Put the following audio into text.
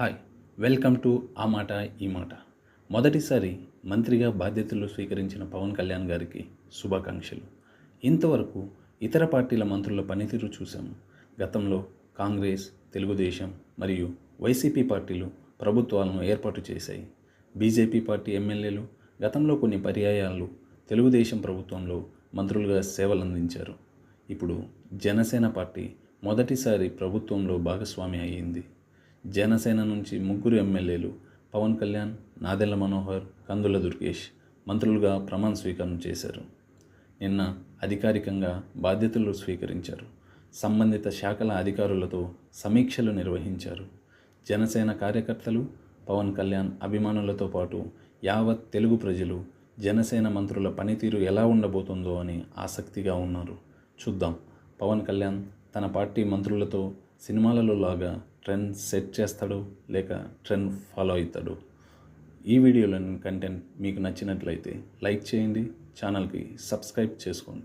Hi welcome to ఆ మాట ఈ మాట. మొదటిసారి మంత్రిగా బాధ్యతలు స్వీకరించిన పవన్ కళ్యాణ్ గారికి శుభాకాంక్షలు. ఇంతవరకు ఇతర పార్టీల మంత్రుల పనితీరు చూశాము. గతంలో కాంగ్రెస్ తెలుగుదేశం మరియు వైసీపీ పార్టీలు ప్రభుత్వాలను ఏర్పాటు చేశాయి. బీజేపీ పార్టీ ఎమ్మెల్యేలు గతంలో కొన్ని పర్యాయాలు తెలుగుదేశం ప్రభుత్వంలో మంత్రులుగా సేవలందించారు. ఇప్పుడు జనసేన పార్టీ మొదటిసారి ప్రభుత్వంలో భాగస్వామి అయ్యింది. జనసేన నుంచి ముగ్గురు ఎమ్మెల్యేలు పవన్ కళ్యాణ్ నాదెళ్ళ మనోహర్ కందుల దుర్గేష్ మంత్రులుగా ప్రమాణ స్వీకారం చేశారు. నిన్న అధికారికంగా బాధ్యతలు స్వీకరించారు. సంబంధిత శాఖల అధికారులతో సమీక్షలు నిర్వహించారు. జనసేన కార్యకర్తలు పవన్ కళ్యాణ్ అభిమానులతో పాటు యావత్ తెలుగు ప్రజలు జనసేన మంత్రుల పనితీరు ఎలా ఉండబోతుందో అని ఆసక్తిగా ఉన్నారు. చూద్దాం. పవన్ కళ్యాణ్ తన పార్టీ మంత్రులతో సినిమాలలో లాగా ట్రెండ్ సెట్ చేస్తాడు లేక ట్రెండ్ ఫాలో అవుతాడు. ఈ వీడియోలోని కంటెంట్ మీకు నచ్చినట్లయితే లైక్ చేయండి ఛానల్కి సబ్స్క్రైబ్ చేసుకోండి.